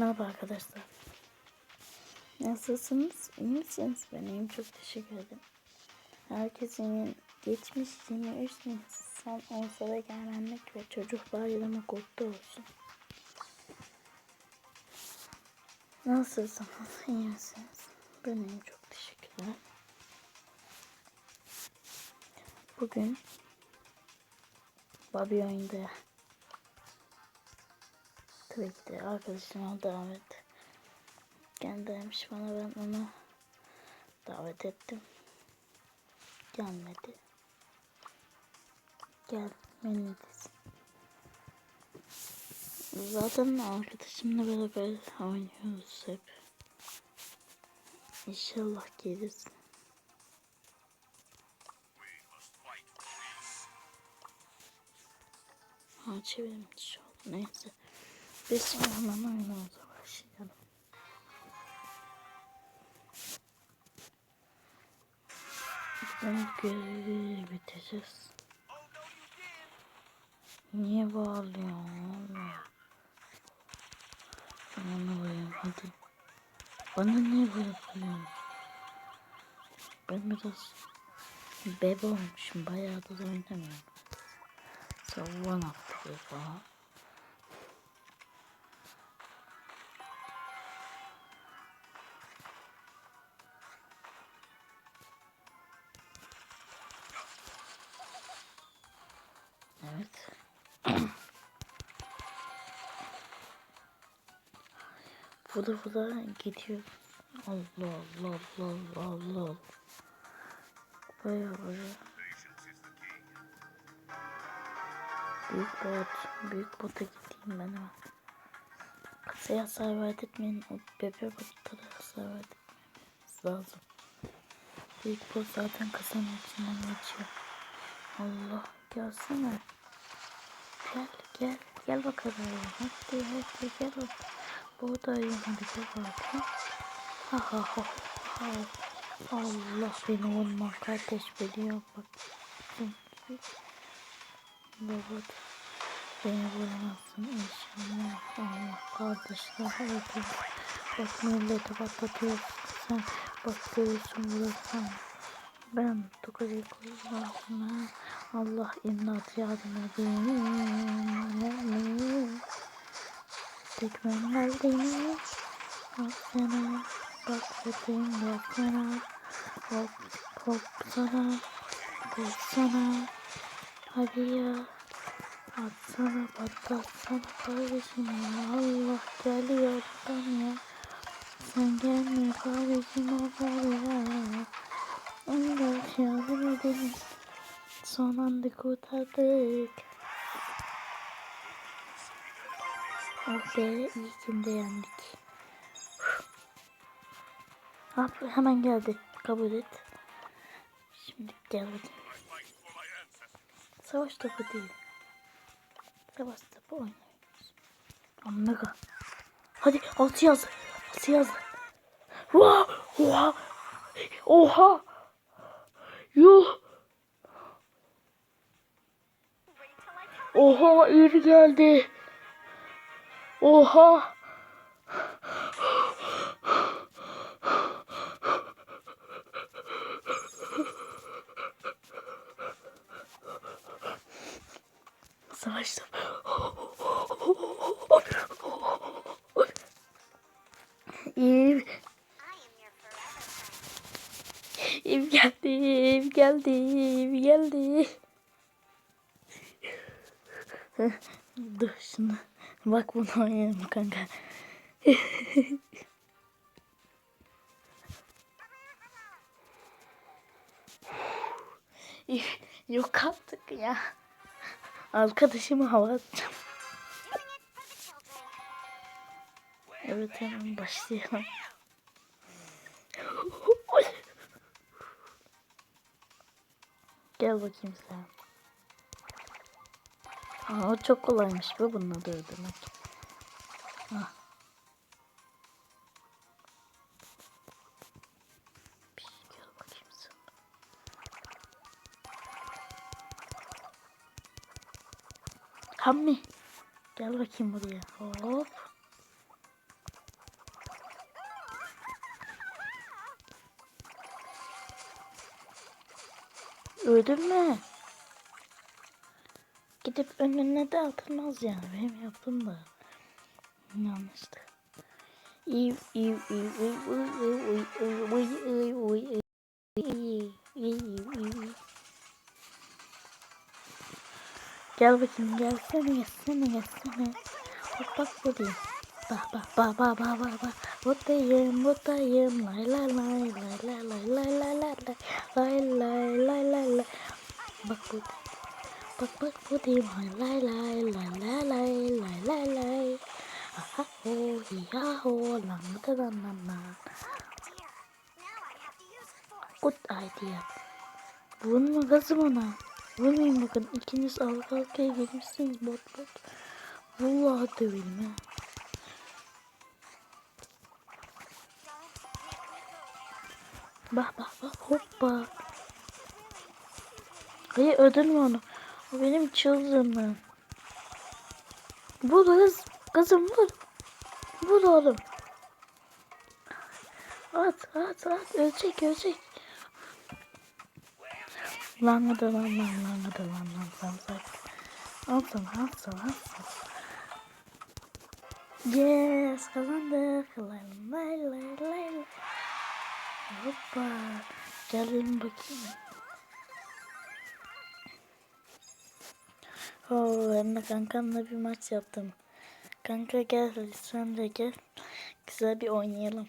Merhaba arkadaşlar. Nasılsınız? İyi misiniz? Ben iyiyim. Çok teşekkür ederim. Herkesin geçmiş 23 Nisan olsa da gelmenmek ve çocuk bayramı kutlu olsun. Nasılsınız? İyi misiniz? Ben iyiyim. Çok teşekkürler. Bugün Bobby oyunda De arkadaşıma davet göndermiş bana ben onu davet ettim. Gelmedi. Gelmeliyiz. Zaten arkadaşımla beraber oynuyoruz hep. İnşallah gelirsin. Ha çevirmiş oldu. Neyse. Oyunumuza başlayalım. Bugün görevi biteceğiz. Niye bağırıyorsun oğlum? Bana koyayım hadi. Bana niye böyle söylüyorsun? Ben biraz bebe olmuşum. Bayağı da oynamıyorum. Attı falan. Fıda fıda gidiyor. Allah Allah Allah Allah Allah. Baya baya. Büyük bot. Büyük bota gideyim ben ama. Kasaya hasar verdirtmeyin. O bebe botlara hasar verdirtmemiz lazım. Büyük bot zaten kasanın içinden geçiyor. Allah gelsene. Gel gel gel bakalım. Hadi hadi gel bak. Buradayım hadi bakalım. Ha ha ha. ha. Allah beni vurma kardeş biliyor bak. Baba beni vuramazsın inşallah. Allah kardeşler hadi. Bak millete patlatıyorsun sen. Bak görürsün vurursan. Ben tokayı kullanma. Allah imdat yardım edin. Tekmem geldi. Bak sana. Bak dedim bak sana. Hop hop sana. Hop sana. Hadi ya. Atsana patlatsana kardeşim ya. Allah geliyor buradan ya. Sen gelme kardeşim Allah ya. Allah yardım edelim. Son anda kurtardık. İyi günde yendik. Abi hemen geldi. Kabul et. Şimdi gel bakayım. Savaş topu değil. Savaş topu oynuyoruz. Omega. Hadi altı yaz. Altı yaz. Oha. Oha. Oha. Yuh. Oha iri geldi. Oha. Savaştım. İyi. Ev geldi, ev geldi, ev geldi. Dur. Bak bunu oynayalım kanka. Yok artık ya. Arkadaşımı hava atacağım. Evet hemen başlayalım. Gel bakayım sen. Aa, o çok kolaymış be bununla da öldürmek. Ah. Şey Hammi. Gel bakayım buraya. Hop. Öldün mü? Gidip önüne de atılmaz yani. Benim yaptığım da yanlıştı. Gel bakayım gelsene gelsene gelsene. Bak bak buradayım. Bak bak bak bak bak bak bak. Buradayım buradayım. Lay lay lay lay lay lay lay lay lay lay lay lay lay lay. Bak bu. Bak bak buradayım. Lay lay lay lay lay lay lay lay. Aha ho hiya ho lan da lan lan lan. Good idea. Vurma kızım ona. Vurmayın bakın ikiniz arka arkaya gelmişsiniz bot bot. Vallahi döverim ha. Bak bak bak hoppa. Hayır öldürme onu. Benim çıldırımım. Vur kız. Kızım vur. Vur oğlum. At at at. Ölecek ölecek. Lan hadi lan lan lan hadi lan lan lan lan. Al sana al. Yes kazandık. Lay lay lay. lay. Hoppa. Gelin bakayım. Oo, de kankamla bir maç yaptım. Kanka gel lütfen de gel. Güzel bir oynayalım.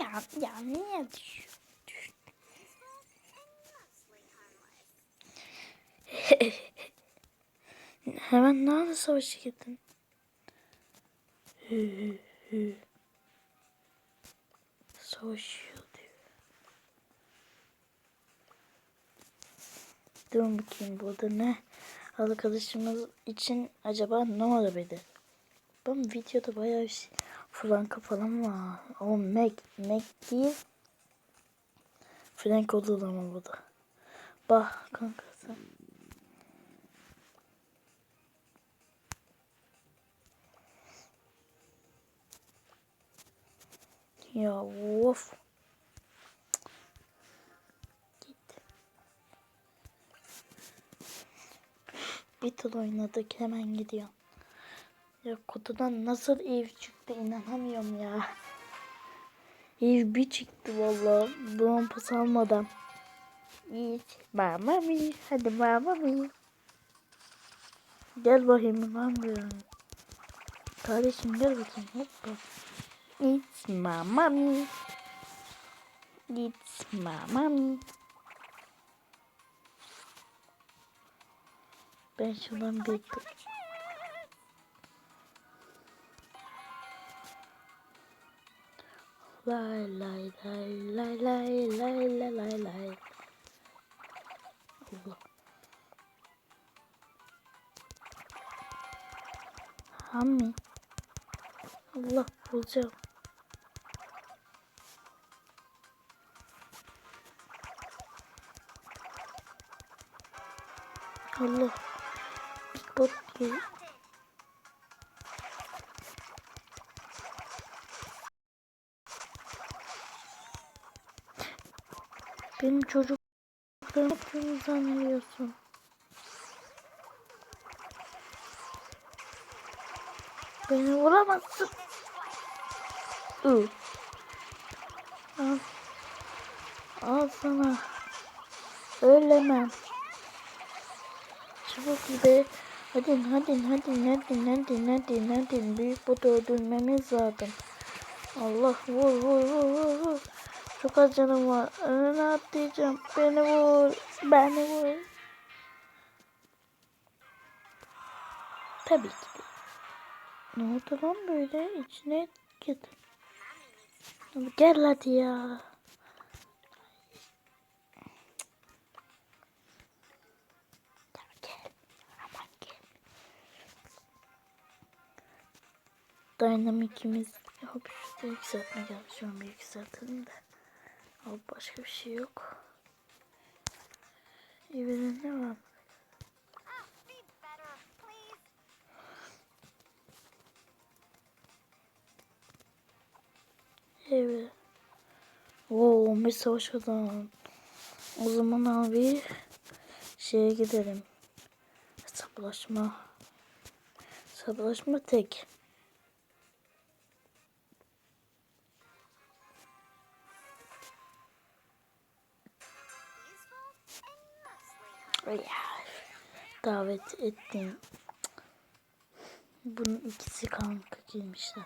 Ya ya niye düş? düş. Hemen nerede savaşa gittin? Savaşıyor diyor. Durun bakayım burada ne? Arkadaşımız için acaba ne olabilir? Ben videoda bayağı bir şey Franka falan var. O Mac, Mac değil. Frank olur ama bu da. Bak kanka sen. Ya of. Tur oynadık hemen gidiyor. Ya kutudan nasıl ev çıktı inanamıyorum ya. Ev bir çıktı valla. Bomba salmadan. İyi. Mama mi? Hadi mama mi? Gel bakayım diyorum. Kardeşim gel bakayım. Hoppa. It's my mommy. It's my mommy. Ben şuradan bir Lay lay lay lay lay lay lay lay lay. Allah. Hammi. Allah bulacağım. Allah. Bot geliyor. Benim çocuk ne yaptığını zannediyorsun? Beni vuramazsın. Ü. Al. Al sana. Ölemem. Çabuk be. Hadi hadi hadi hadi hadi hadi hadi büyük botu öldürmemiz lazım. Allah vur vur vur vur vur. Çok az canım var. Önüne atlayacağım. Beni vur. Beni vur. Tabii ki. Ne oldu lan böyle? İçine git. Gel hadi ya. Dynamic'imiz hop şurada yükseltme geldi. Şu an bir yükseltelim de. Hop başka bir şey yok. İyi ne var? Evet. Oo, bir savaş kazan. O zaman abi şeye gidelim. Hesaplaşma. Hesaplaşma tek. Davet ettim. Bunun ikisi kanka giymişler.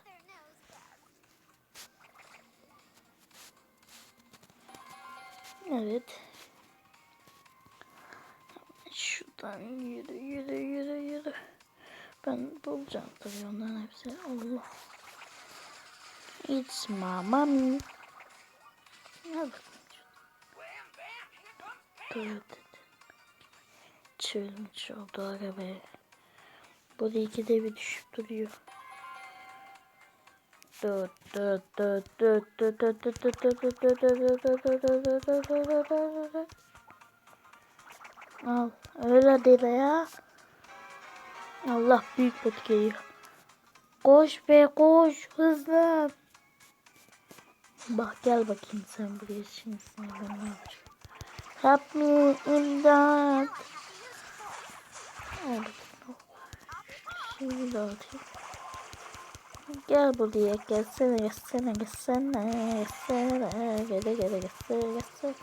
Evet. Şuradan yürü yürü yürü yürü. Ben bulacağım tabii onların hepsini. Allah. It's mama me. Evet. Evet çevirmiş oldu arabaya. Bu da ikide bir düşüp duruyor. Al öyle değil ya. Allah büyük bot geliyor. Koş be koş hızlı. Bak gel bakayım sen buraya şimdi sana ne yapacağım. Help me imdat. Şimdi de atayım. Gel buraya gelsene gelsene gelsene gelsene gele gele gelsene gelsene.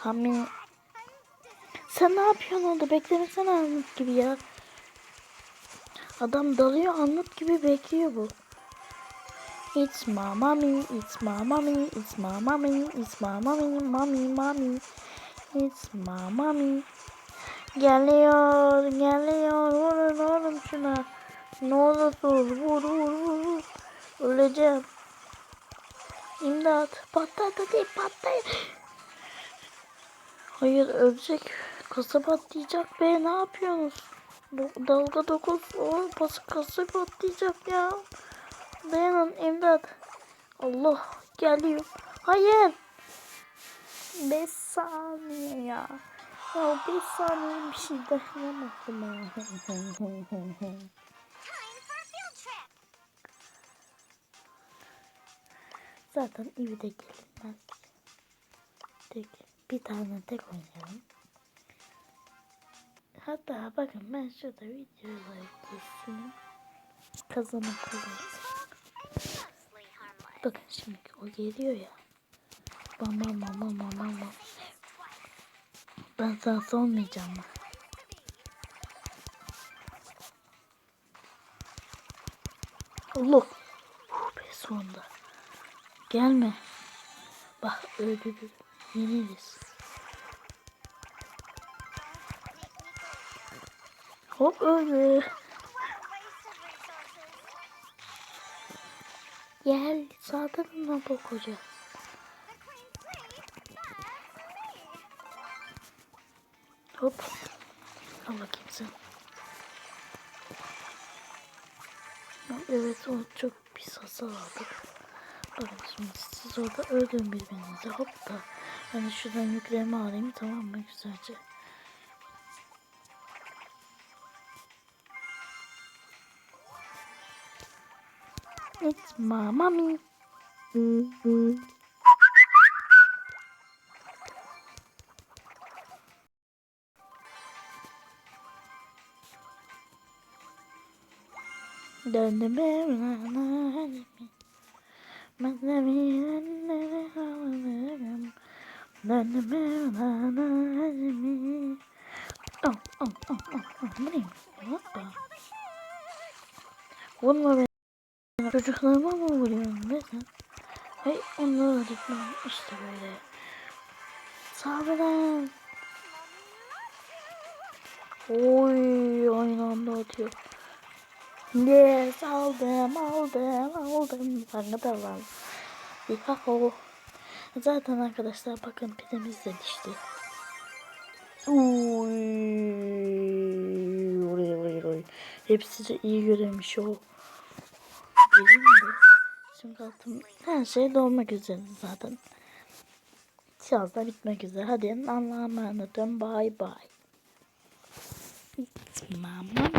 Hamin sen ne yapıyorsun orada beklemesene Armut gibi ya. Adam dalıyor Armut gibi bekliyor bu. It's my mommy, it's my mommy, it's my mommy, it's my mommy, mommy, mommy. It's my mommy. Geliyor, geliyor. Vurun oğlum şuna. Ne olursun vur vur vur. Öleceğim. İmdat. Patladı değil patlayın. Hayır ölecek. Kasa patlayacak be ne yapıyorsunuz? Do- Dalga dokuz. O bası kasa patlayacak ya. Dayanın imdat. Allah geliyor. Hayır. 5 saniye ya. Ya 5 saniye bir şey dayanamadım. Time for a field trip. Zaten evde gelinmez. Tek, bir tane tek oynayalım. Hatta bakın ben şurada. Kazanım kazansın. Mostly harmless. Bakın şimdi o geliyor ya. Bam bam bam bam bam bam. Ben sahası olmayacağım mı? Allah. Uh, be sonunda. Gelme. Bak öldürdü. Yeniriz. Hop öldü. Gel saldırın lan bu koca. Hop. Al bakayım sen. Evet o çok pis hasar aldık. Bakın şimdi siz orada öldürün birbirinizi. Hop da. Ben şuradan yüklerimi alayım tamam mı güzelce. It's my mommy. Döndüm evlendim. Ben de bir annene ağlarım. Döndüm evlendim. Oh, oh, oh, oh, oh. Bu neymiş? Hoppa. Vurma beni. Çocuklarıma mı vuruyorsun be sen? Hey onları öldürtmem. İşte böyle. Saldırın. Oy aynı anda atıyor. Yes aldım aldım aldım. Bana da var. Yahu. Zaten arkadaşlar bakın pidemiz de dişti. Oy, oy, oy. Hepsi de iyi görünmüş o. Şimdi altım her şey dolmak üzere zaten. Biraz da bitmek üzere. Hadi Allah'a emanet. Bye bye. It's mama.